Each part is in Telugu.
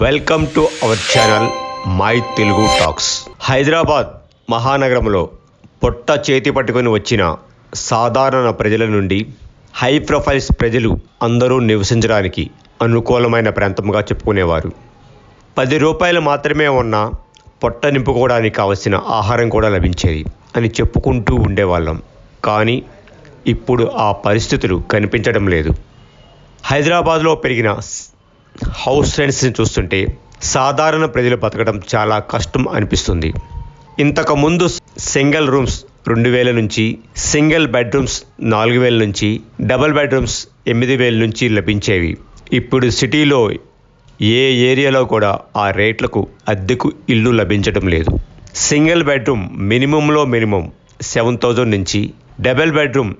Welcome to our channel my Telugu talks Hyderabad మహానగరంలో పొట్ట చేతి పట్టుకొని వచ్చిన సాధారణ ప్రజల నుండి హై ప్రొఫైల్స్ ప్రజలు అందరూ నివసించడానికి అనుకూలమైన ప్రాంతంగా చెప్పుకునేవారు. పది రూపాయలు మాత్రమే ఉన్న పొట్ట నింపుకోవడానికి కావలసిన ఆహారం కూడా లభించేది అని చెప్పుకుంటూ ఉండేవాళ్ళం. కానీ ఇప్పుడు ఆ పరిస్థితులు కనిపించడం లేదు. హైదరాబాద్లో పెరిగిన హౌస్ రెంట్స్ని చూస్తుంటే సాధారణ ప్రజలు బతకడం చాలా కష్టం అనిపిస్తుంది. ఇంతకుముందు సింగిల్ రూమ్స్ రెండు వేల నుంచి సింగిల్ బెడ్రూమ్స్ నాలుగు వేల నుంచి డబుల్ బెడ్రూమ్స్ ఎనిమిది వేల నుంచి లభించేవి. ఇప్పుడు సిటీలో ఏ ఏరియాలో కూడా ఆ రేట్లకు అద్దెకు ఇల్లు లభించడం లేదు. సింగిల్ బెడ్రూమ్ మినిమంలో మినిమం సెవెన్ థౌజండ్ నుంచి డబుల్ బెడ్రూమ్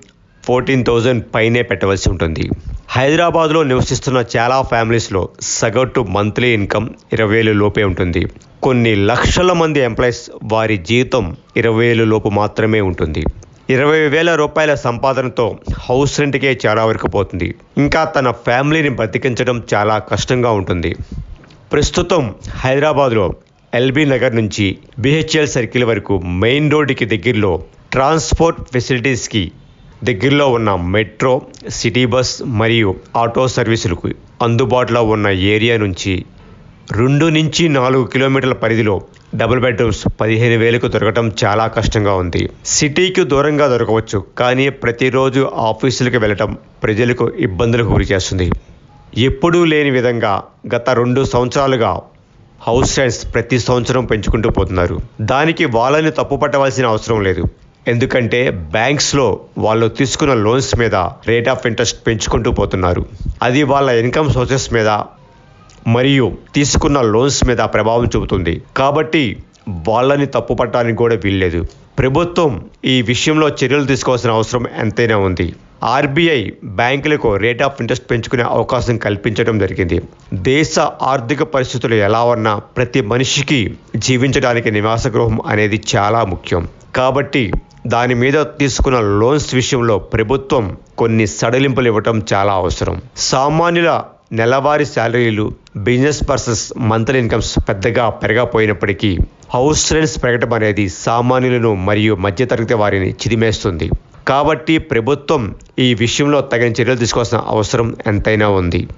ఫోర్టీన్ థౌజండ్ పైనే పెట్టవలసి ఉంటుంది. హైదరాబాద్లో నివసిస్తున్న చాలా ఫ్యామిలీస్లో సగటు మంత్లీ ఇన్కమ్ ఇరవై వేలు లోపే ఉంటుంది. కొన్ని లక్షల మంది ఎంప్లాయీస్ వారి జీతం ఇరవై వేలు లోపు మాత్రమే ఉంటుంది. ఇరవై వేల రూపాయల సంపాదనతో హౌస్ రెంట్కే చాలా వరకు పోతుంది. ఇంకా తన ఫ్యామిలీని బతికించడం చాలా కష్టంగా ఉంటుంది. ప్రస్తుతం హైదరాబాద్లో ఎల్బీ నగర్ నుంచి బిహెచ్ఎల్ సర్కిల్ వరకు మెయిన్ రోడ్డుకి దగ్గరలో ట్రాన్స్పోర్ట్ ఫెసిలిటీస్కి దగ్గరలో ఉన్న మెట్రో సిటీ బస్ మరియు ఆటో సర్వీసులకు అందుబాటులో ఉన్న ఏరియా నుంచి రెండు నుంచి నాలుగు కిలోమీటర్ల పరిధిలో డబుల్ బెడ్రూమ్స్ పదిహేను వేలకు దొరకటం చాలా కష్టంగా ఉంది. సిటీకి దూరంగా దొరకవచ్చు కానీ ప్రతిరోజు ఆఫీసులకు వెళ్ళటం ప్రజలకు ఇబ్బందులకు గురి చేస్తుంది ఎప్పుడూ లేని విధంగా గత రెండు సంవత్సరాలుగా హౌస్ రెంట్స్ ప్రతి సంవత్సరం పెంచుకుంటూ పోతున్నారు. దానికి వాళ్ళని తప్పు పట్టవలసిన అవసరం లేదు. ఎందుకంటే బ్యాంక్స్లో వాళ్ళు తీసుకున్న లోన్స్ మీద రేట్ ఆఫ్ ఇంట్రెస్ట్ పెంచుకుంటూ పోతున్నారు. అది వాళ్ళ ఇన్కమ్ సోర్సెస్ మీద మరియు తీసుకున్న లోన్స్ మీద ప్రభావం చూపుతుంది. కాబట్టి వాళ్ళని తప్పు పట్టడానికి కూడా వీల్లేదు. ప్రభుత్వం ఈ విషయంలో చర్యలు తీసుకోవాల్సిన అవసరం ఎంతైనా ఉంది. ఆర్బీఐ బ్యాంకులకు రేట్ ఆఫ్ ఇంట్రెస్ట్ పెంచుకునే అవకాశం కల్పించడం జరిగింది. దేశ ఆర్థిక పరిస్థితులు ఎలా ఉన్నా ప్రతి మనిషికి జీవించడానికి నివాస గృహం అనేది చాలా ముఖ్యం. కాబట్టి దాని మీద తీసుకున్న లోన్స్ విషయంలో ప్రభుత్వం కొన్ని సడలింపులు ఇవ్వటం చాలా అవసరం. సామాన్యుల నెలవారీ శాలరీలు బిజినెస్ పర్సన్స్ మంత్లీ ఇన్కమ్స్ పెద్దగా పెరగపోయినప్పటికీ హౌస్ రెంట్స్ పెరగటం అనేది సామాన్యులను మరియు మధ్యతరగతి వారిని చిదిమేస్తుంది. కాబట్టి ప్రభుత్వం ఈ విషయంలో తగిన చర్యలు తీసుకోవాల్సిన అవసరం ఎంతైనా ఉంది.